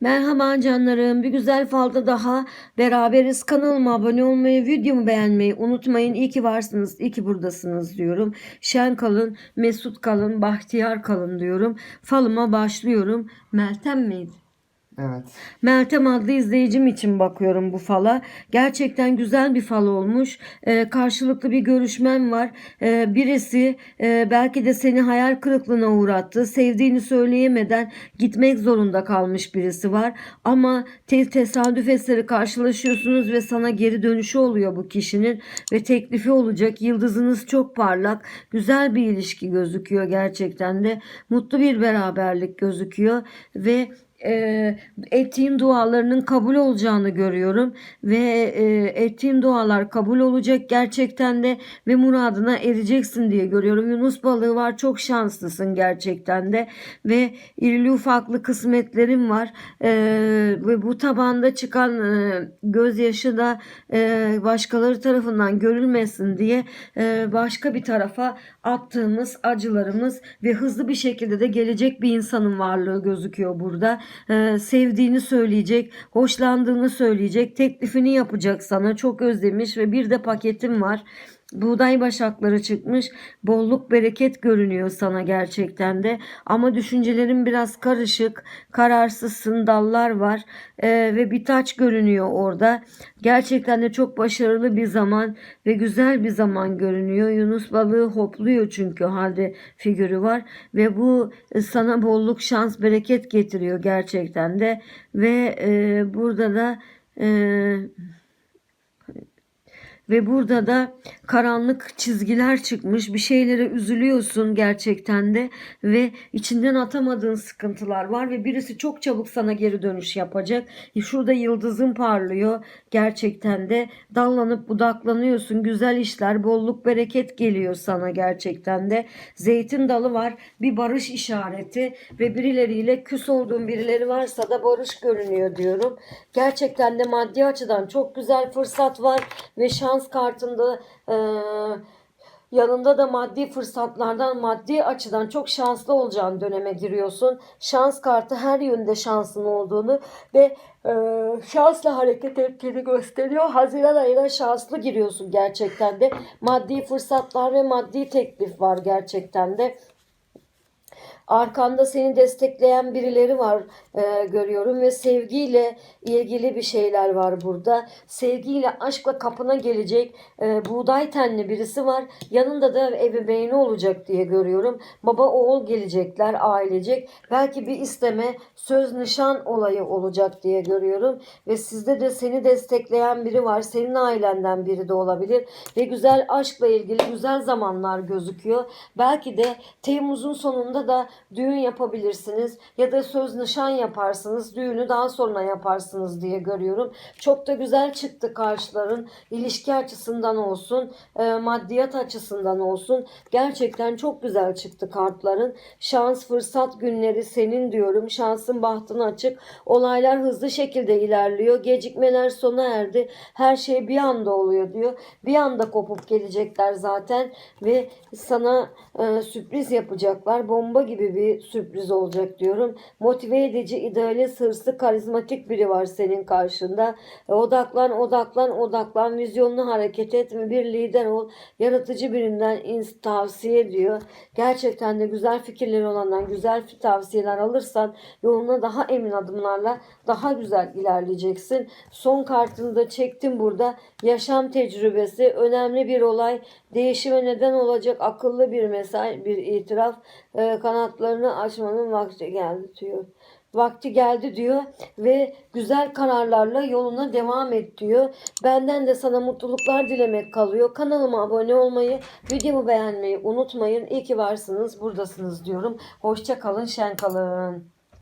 Merhaba canlarım. Bir güzel falda daha beraberiz. Kanalıma abone olmayı, videomu beğenmeyi unutmayın. İyi ki varsınız, iyi ki buradasınız diyorum. Şen kalın, mesut kalın, bahtiyar kalın diyorum. Falıma başlıyorum. Meltem miydi? Evet. Meltem adlı izleyicim için bakıyorum bu fala. Gerçekten güzel bir fal olmuş. Ee, karşılıklı bir görüşmem var. Ee, birisi e, belki de seni hayal kırıklığına uğrattı. Sevdiğini söyleyemeden gitmek zorunda kalmış birisi var. Ama te- tesadüf eseri karşılaşıyorsunuz ve sana geri dönüşü oluyor bu kişinin. Ve teklifi olacak. Yıldızınız çok parlak. Güzel bir ilişki gözüküyor gerçekten de. Mutlu bir beraberlik gözüküyor. Ve e, ettiğin dualarının kabul olacağını görüyorum ve e, ettiğin dualar kabul olacak gerçekten de ve muradına ereceksin diye görüyorum. Yunus balığı var çok şanslısın gerçekten de ve irili ufaklı kısmetlerim var E, ve bu tabanda çıkan e, gözyaşı da e, başkaları tarafından görülmesin diye e, başka bir tarafa attığımız acılarımız ve hızlı bir şekilde de gelecek bir insanın varlığı gözüküyor burada. Ee, sevdiğini söyleyecek, hoşlandığını söyleyecek, teklifini yapacak sana. Çok özlemiş ve bir de paketim var. Buğday başakları çıkmış. Bolluk bereket görünüyor sana gerçekten de. Ama düşüncelerin biraz karışık. Kararsızsın dallar var. Ee, ve bir taç görünüyor orada. Gerçekten de çok başarılı bir zaman ve güzel bir zaman görünüyor. Yunus balığı hopluyor çünkü halde figürü var. Ve bu e, sana bolluk, şans, bereket getiriyor gerçekten de. Ve e, burada da... E, ve burada da karanlık çizgiler çıkmış. Bir şeylere üzülüyorsun gerçekten de ve içinden atamadığın sıkıntılar var ve birisi çok çabuk sana geri dönüş yapacak. Şurada yıldızın parlıyor gerçekten de. Dallanıp budaklanıyorsun. Güzel işler, bolluk, bereket geliyor sana gerçekten de. Zeytin dalı var. Bir barış işareti ve birileriyle küs olduğun birileri varsa da barış görünüyor diyorum. Gerçekten de maddi açıdan çok güzel fırsat var ve şans kartında e, yanında da maddi fırsatlardan maddi açıdan çok şanslı olacağın döneme giriyorsun. Şans kartı her yönde şansın olduğunu ve e, şansla hareket ettiğini gösteriyor. Haziran ayına şanslı giriyorsun gerçekten de. Maddi fırsatlar ve maddi teklif var gerçekten de. Arkanda seni destekleyen birileri var e, görüyorum ve sevgiyle ilgili bir şeyler var burada. Sevgiyle aşkla kapına gelecek e, buğday tenli birisi var. Yanında da ebeveyni olacak diye görüyorum. Baba oğul gelecekler ailecek. Belki bir isteme söz nişan olayı olacak diye görüyorum. Ve sizde de seni destekleyen biri var. Senin ailenden biri de olabilir. Ve güzel aşkla ilgili güzel zamanlar gözüküyor. Belki de Temmuz'un sonunda da düğün yapabilirsiniz ya da söz nişan yaparsınız düğünü daha sonra yaparsınız diye görüyorum. Çok da güzel çıktı karşıların. İlişki açısından olsun e, maddiyat açısından olsun gerçekten çok güzel çıktı kartların. Şans fırsat günleri senin diyorum. Şansın bahtın açık. Olaylar hızlı şekilde ilerliyor. Gecikmeler sona erdi. Her şey bir anda oluyor diyor. Bir anda kopup gelecekler zaten ve sana e, sürpriz yapacaklar. Bomba gibi bir sürpriz olacak diyorum. Motive edici, idealist, hırslı, karizmatik biri var senin karşında. E, odaklan, odaklan, odaklan. Vizyonlu hareket etme. Bir lider ol. Yaratıcı birinden tavsiye ediyor. Gerçekten de güzel fikirleri olandan güzel tavsiyeler alırsan yoluna daha emin adımlarla daha güzel ilerleyeceksin. Son kartını da çektim burada. Yaşam tecrübesi, önemli bir olay, değişime neden olacak akıllı bir mesaj, bir itiraf, e, kanatlarını açmanın vakti geldi diyor. Vakti geldi diyor ve güzel kararlarla yoluna devam et diyor. Benden de sana mutluluklar dilemek kalıyor. Kanalıma abone olmayı, videomu beğenmeyi unutmayın. İyi ki varsınız, buradasınız diyorum. Hoşça kalın, şen kalın.